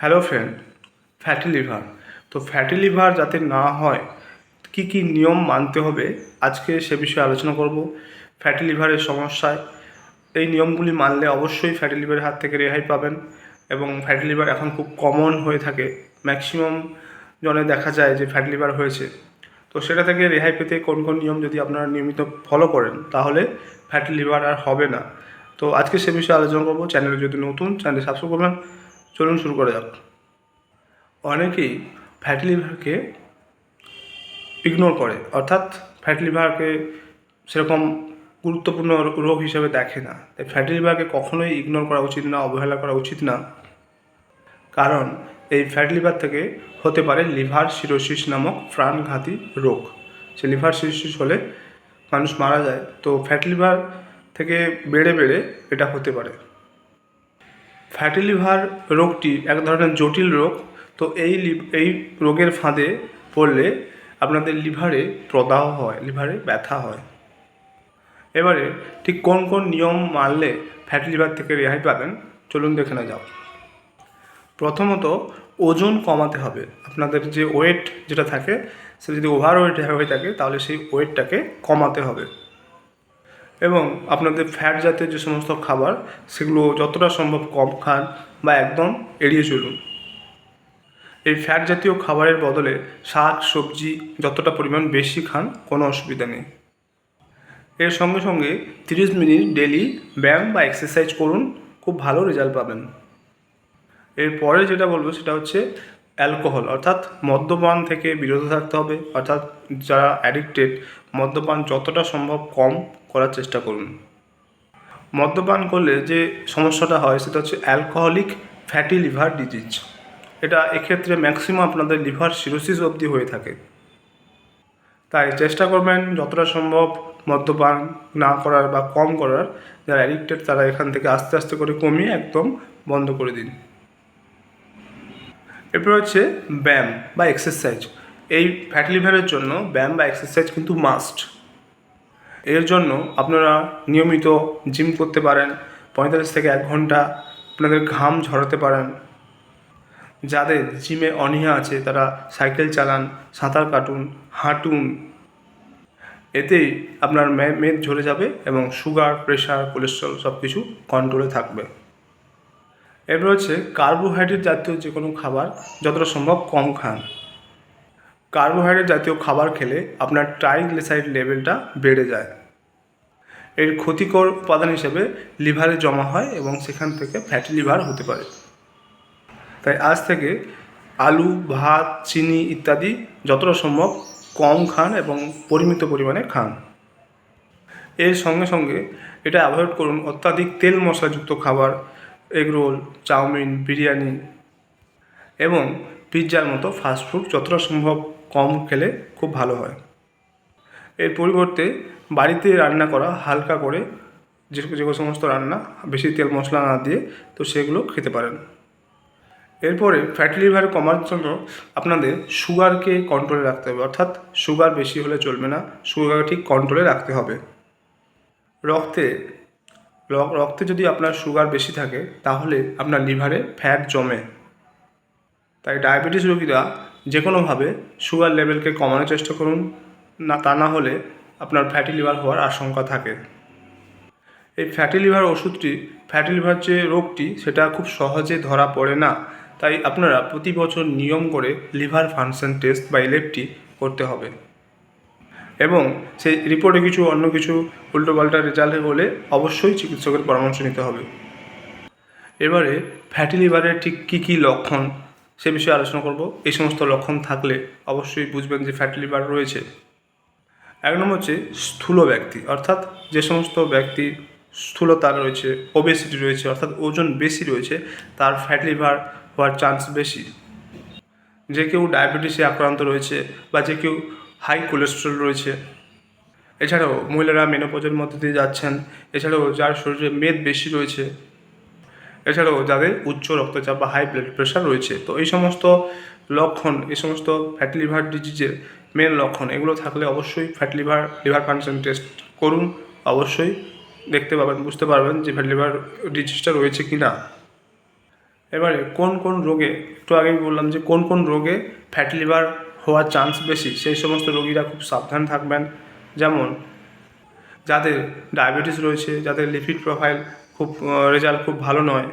Hello friend fatty liver তো fatty liver যাতে না হয়, কি কি নিয়ম মানতে হবে, আজকে সে বিষয়ে আলোচনা করব। ফ্যাটি লিভারের সমস্যায়, এই নিয়মগুলি মানলে অবশ্যই ফ্যাটি লিভারের হাত থেকে রেহাই পাবেন এবং ফ্যাটি লিভার এখন খুব কমন হয়ে থাকে। ম্যাক্সিমাম জনে দেখা যায় যে ফ্যাটি লিভার হয়েছে। তো সেটা থেকে রেহাই পেতে কোন কোন নিয়ম যদি আপনারা নিয়মিত ফলো করেন, তাহলে ফ্যাটি লিভার আর হবে না। তো আজকে সে বিষয়ে আলোচনা করব। চ্যানেলে যদি নতুন চ্যানেল সাবস্ক্রাইব করবেন। চলুন শুরু করা যাক। অনেকেই ফ্যাটি লিভারকে ইগনোর করে, অর্থাৎ ফ্যাটি লিভারকে সেরকম গুরুত্বপূর্ণ রোগ হিসেবে দেখে না। তাই ফ্যাটি লিভারকে কখনোই ইগনোর করা উচিত না, অবহেলা করা উচিত না। কারণ এই ফ্যাটি লিভার থেকে হতে পারে লিভার সিরোসিস নামক প্রাণঘাতী রোগ। সে লিভার সিরোসিস হলে মানুষ মারা যায়। তো ফ্যাটি লিভার থেকে বেড়ে বেড়ে এটা হতে পারে। ফ্যাটি লিভার রোগটি এক ধরনের জটিল রোগ। তো এই এই রোগের ফাঁদে পড়লে আপনাদের লিভারে প্রদাহ হয় লিভারে ব্যথা হয়। এবারে ঠিক কোন কোন নিয়ম মানলে ফ্যাটি লিভার থেকে রেহাই পাবেন? চলুন দেখে না যাও প্রথমত, ওজন কমাতে হবে। আপনাদের যে ওয়েট যেটা থাকে, সে যদি ওভার ওয়েট হয়ে থাকে, তাহলে সেই ওয়েটটাকে কমাতে হবে। এবং আপনাদের ফ্যাট জাতীয় যে সমস্ত খাবার, সেগুলো যতটা সম্ভব কম খান বা একদম এড়িয়ে চলুন। এই ফ্যাট জাতীয় খাবারের বদলে শাক, সবজি যতটা পরিমাণ বেশি খান, কোনো অসুবিধা নেই। এর সঙ্গে সঙ্গে তিরিশ মিনিট ডেলি ব্যায়াম বা এক্সারসাইজ করুন, খুব ভালো রেজাল্ট পাবেন। এরপরে যেটা বলব সেটা হচ্ছে অ্যালকোহল অর্থাৎ মদ্যপান থেকে বিরত থাকতে হবে। অর্থাৎ যারা অ্যাডিক্টেড মদ্যপান যতটা সম্ভব কম করার চেষ্টা করুন। মদ্যপান করলে যে সমস্যাটা হয় সেটা হচ্ছে অ্যালকোহলিক ফ্যাটি লিভার ডিজিজ এটা এক্ষেত্রে ম্যাক্সিমাম আপনাদের লিভার সিরোসিস অবধি হয়ে থাকে। তাই চেষ্টা করবেন যতটা সম্ভব মদ্যপান না করার বা কম করার। যারা অ্যাডিক্টেড তারা এখান থেকে আস্তে আস্তে করে কমিয়ে একদম বন্ধ করে দিন। এরপর হচ্ছে ব্যায়াম বা এক্সারসাইজ এই ফ্যাটি লিভারের জন্য ব্যায়াম বা এক্সারসাইজ কিন্তু মাস্ট এর জন্য আপনারা নিয়মিত জিম করতে পারেন, পঁয়তাল্লিশ থেকে এক ঘণ্টা আপনাদের ঘাম ঝরাতে পারেন। যাদের জিমে অনীহা আছে, তারা সাইকেল চালান, সাঁতার কাটুন, হাঁটুন। এতেই আপনার মেদ ঝরে যাবে এবং সুগার প্রেশার কোলেস্ট্রল সব কিছু কন্ট্রোলে থাকবে। এরপর হচ্ছে কার্বোহাইড্রেট জাতীয় যে কোনো খাবার যতটা সম্ভব কম খান। কার্বোহাইড্রেট জাতীয় খাবার খেলে আপনার ট্রাইগ্লিসাইড লেভেলটা বেড়ে যায়। এর ক্ষতিকর উপাদান হিসেবে লিভারে জমা হয় এবং সেখান থেকে ফ্যাটি লিভার হতে পারে। তাই আজ থেকে আলু, ভাত, চিনি ইত্যাদি যতটা সম্ভব কম খান এবং পরিমিত পরিমাণে খান। এর সঙ্গে সঙ্গে এটা অ্যাভয়েড করুন অত্যাধিক তেল মশলাযুক্ত খাবার এগরোল চাউমিন, বিরিয়ানি এবং পিৎজার মতো ফাস্টফুড যতটা সম্ভব কম খেলে খুব ভালো হয়। এর পরিবর্তে বাড়িতে রান্না করা হালকা করে যে যে সমস্ত রান্না, বেশি তেল মশলা না দিয়ে তো সেগুলো খেতে পারেন। এরপরে ফ্যাটি লিভার কমার জন্য আপনাদের সুগারকে কন্ট্রোলে রাখতে হবে। অর্থাৎ সুগার বেশি হলে চলবে না সুগার ঠিক কন্ট্রোলে রাখতে হবে। রক্তে রক্তে যদি আপনার সুগার বেশি থাকে, তাহলে আপনার লিভারে ফ্যাট জমে। তাই ডায়াবেটিস রোগীরা যে কোনোভাবে সুগার লেভেলকে কমানোর চেষ্টা করুন। না, তা না হলে আপনার ফ্যাটি লিভার হওয়ার আশঙ্কা থাকে। এই ফ্যাটি লিভার ওষুধটি ফ্যাটি লিভার যে রোগটি, সেটা খুব সহজে ধরা পড়ে না। তাই আপনারা প্রতি বছর নিয়ম করে লিভার ফাংশন টেস্ট বা এলএফটি করতে হবে। এবং সেই রিপোর্টে কিছু অন্য কিছু উল্টোপাল্টা রেজাল্ট হলে অবশ্যই চিকিৎসকের পরামর্শ নিতে হবে। এবারে ফ্যাটি লিভারের ঠিক কী কী লক্ষণ সে বিষয়ে আলোচনা করব। এই সমস্ত লক্ষণ থাকলে অবশ্যই বুঝবেন যে ফ্যাটি লিভার রয়েছে। এক নম্বর হচ্ছে স্থূল ব্যক্তি, অর্থাৎ যে সমস্ত ব্যক্তি স্থূলতা রয়েছে ওবেসিটি রয়েছে, অর্থাৎ ওজন বেশি রয়েছে, তার ফ্যাট লিভার হওয়ার চান্স বেশি। যে কেউ ডায়াবেটিসে আক্রান্ত রয়েছে বা যে কেউ হাই কোলেস্ট্রল রয়েছে। এছাড়াও মহিলারা মেনোপজের মধ্যে দিয়ে যাচ্ছেন। এছাড়াও যার শরীরে মেদ বেশি রয়েছে। এছাড়াও যাদের উচ্চ রক্তচাপ বা হাই ব্লাড প্রেশার রয়েছে, তো এই সমস্ত লক্ষণ, এই সমস্ত ফ্যাটি লিভার ডিজিজের মেন লক্ষণ, এগুলো থাকলে অবশ্যই fatty liver liver function test করুন। অবশ্যই দেখতে পাবেন, বুঝতে পারবেন যে ফ্যাটি লিভার ডিজিজটা রয়েছে কি না এবারে কোন কোন রোগে, একটু আগেই বললাম যে কোন কোন রোগে ফ্যাটি লিভার হওয়ার চান্স বেশি, সেই সমস্ত রোগীরা খুব সাবধান থাকবেন। যেমন যাদের ডায়াবেটিস রয়েছে, যাদের লিপিড প্রোফাইল খুব রেজাল্ট খুব ভালো নয়।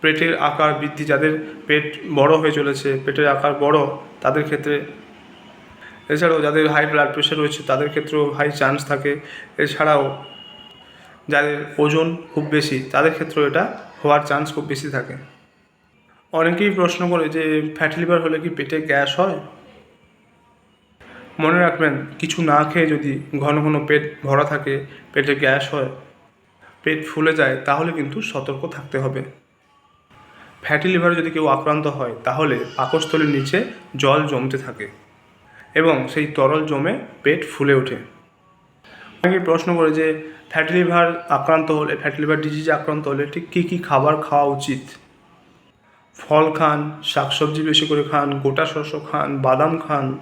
পেটের আকার বৃদ্ধি, যাদের পেট বড় হয়ে চলেছে, পেটের আকার বড়, তাদের ক্ষেত্রে, এছাড়াও যাদের হাই ব্লাড প্রেশার রয়েছে, তাদের ক্ষেত্রেও হাই চান্স থাকে। এছাড়াও যাদের ওজন খুব বেশি, তাদের ক্ষেত্রেও এটা হওয়ার চান্স খুব বেশি থাকে। অনেকেই প্রশ্ন করে যে ফ্যাটি লিভার হলে কি পেটে গ্যাস হয়? মনে রাখবেন, কিছু না খেয়ে যদি ঘন ঘন পেট ভরা থাকে, পেটে গ্যাস হয় পেট ফুলে যায়, তাহলে কিন্তু সতর্ক থাকতে হবে। ফ্যাটি লিভারে যদি কেউ আক্রান্ত হয়, তাহলে পাকস্থলীর নিচে জল জমতে থাকে এবং সেই তরল জমে পেট ফুলে ওঠে। অনেকে প্রশ্ন করে যে, ফ্যাটি লিভার আক্রান্ত হলে, ফ্যাটি লিভার ডিজিজে আক্রান্ত হলে ঠিক কী কী খাবার খাওয়া উচিত? ফল খান, শাকসবজি বেশি করে খান, গোটা শস্য খান, বাদাম খান,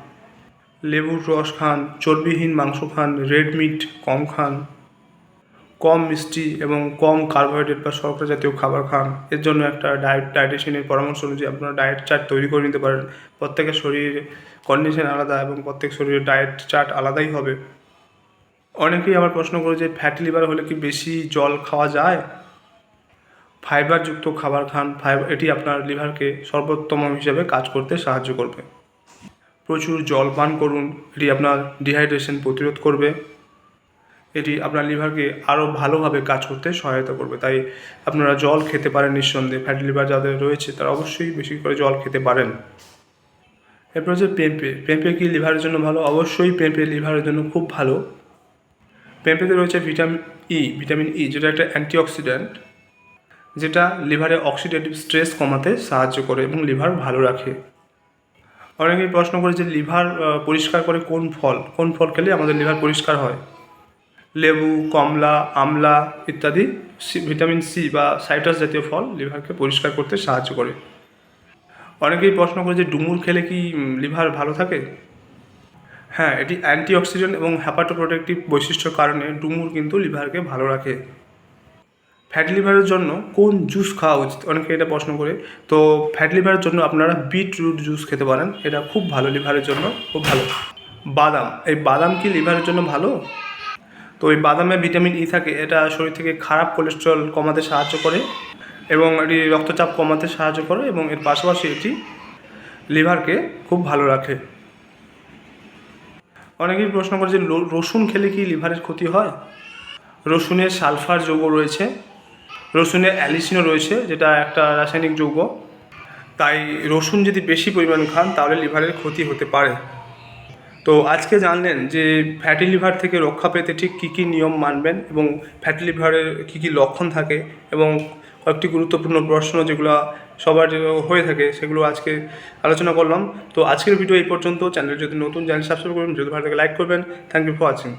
লেবুর রস খান, চর্বিহীন মাংস খান, রেড মিট কম খান। কম মিষ্টি এবং কম কার্বোহাইড্রেট বা শর্করা জাতীয় খাবার খান। এর জন্য একটা ডায়েট ডায়েটিশিয়ানের পরামর্শ অনুযায়ী আপনারা ডায়েট চার্ট তৈরি করে নিতে পারেন। প্রত্যেকের শরীর কন্ডিশন আলাদা এবং প্রত্যেক শরীরের ডায়েট চার্ট আলাদাই হবে। অনেকেই আবার প্রশ্ন করে যে ফ্যাটি লিভার হলে কি বেশি জল খাওয়া যায়? ফাইবারযুক্ত খাবার খান ফাইবার এটি আপনার লিভারকে সর্বোত্তম হিসেবে কাজ করতে সাহায্য করবে। প্রচুর জল পান করুন, এটি আপনার ডিহাইড্রেশন প্রতিরোধ করবে। এটি আপনার লিভারকে আরও ভালোভাবে কাজ করতে সহায়তা করবে। তাই আপনারা জল খেতে পারেন নিঃসন্দেহে। ফ্যাটি লিভার যাদের রয়েছে, তারা অবশ্যই বেশি করে জল খেতে পারেন। এরপর হচ্ছে পেঁপে। পেঁপে কি লিভারের জন্য ভালো? অবশ্যই পেঁপে লিভারের জন্য খুব ভালো। পেঁপেতে রয়েছে ভিটামিন ই ভিটামিন ই যেটা একটা অ্যান্টিঅক্সিডেন্ট, যেটা লিভারে অক্সিডেটিভ স্ট্রেস কমাতে সাহায্য করে এবং লিভার ভালো রাখে। অনেকেই প্রশ্ন করে যে লিভার পরিষ্কার করে কোন ফল? কোন ফল খেলে আমাদের লিভার পরিষ্কার হয়? লেবু, কমলা, আমলা ইত্যাদি ভিটামিন সি বা সাইট্রাস জাতীয় ফল লিভারকে পরিষ্কার করতে সাহায্য করে। অনেকেই প্রশ্ন করে যে ডুমুর খেলে কি লিভার ভালো থাকে? হ্যাঁ এটি অ্যান্টিঅক্সিডেন্ট এবং হ্যাপাটোপ্রোটেক্টিভ বৈশিষ্ট্যের কারণে ডুমুর কিন্তু লিভারকে ভালো রাখে। ফ্যাট লিভারের জন্য কোন জুস খাওয়া উচিত? অনেকে এটা প্রশ্ন করে, তো ফ্যাটি লিভারের জন্য আপনারা বিটরুট জুস খেতে পারেন? এটা খুব ভালো লিভারের জন্য খুব ভালো। বাদাম, এই বাদাম কি লিভারের জন্য ভালো? তো এই বাদামে ভিটামিন ই থাকে, এটা শরীর থেকে খারাপ কোলেস্ট্রল কমাতে সাহায্য করে এবং এটি রক্তচাপ কমাতে সাহায্য করে এবং এর পাশাপাশি এটি লিভারকে খুব ভালো রাখে। অনেকেই প্রশ্ন করে যে রসুন খেলে কি লিভারের ক্ষতি হয়? রসুনের সালফার যৌগ রয়েছে রসুনে অ্যালিসিনও রয়েছে, যেটা একটা রাসায়নিক যৌগ। তাই রসুন যদি বেশি পরিমাণ খান, তাহলে লিভারের ক্ষতি হতে পারে। তো আজকে জানলেন যে ফ্যাটি লিভার থেকে রক্ষা পেতে ঠিক কী কী নিয়ম মানবেন এবং ফ্যাটি লিভারের কী কী লক্ষণ থাকে এবং কয়েকটি গুরুত্বপূর্ণ প্রশ্ন যেগুলো সবার হয়ে থাকে সেগুলো আজকে আলোচনা করলাম। তো আজকের ভিডিও এই পর্যন্ত। চ্যানেল যদি নতুন চ্যানেল সাবস্ক্রাইব করবেন যদি ভালো লাগে লাইক করবেন। Thank you for watching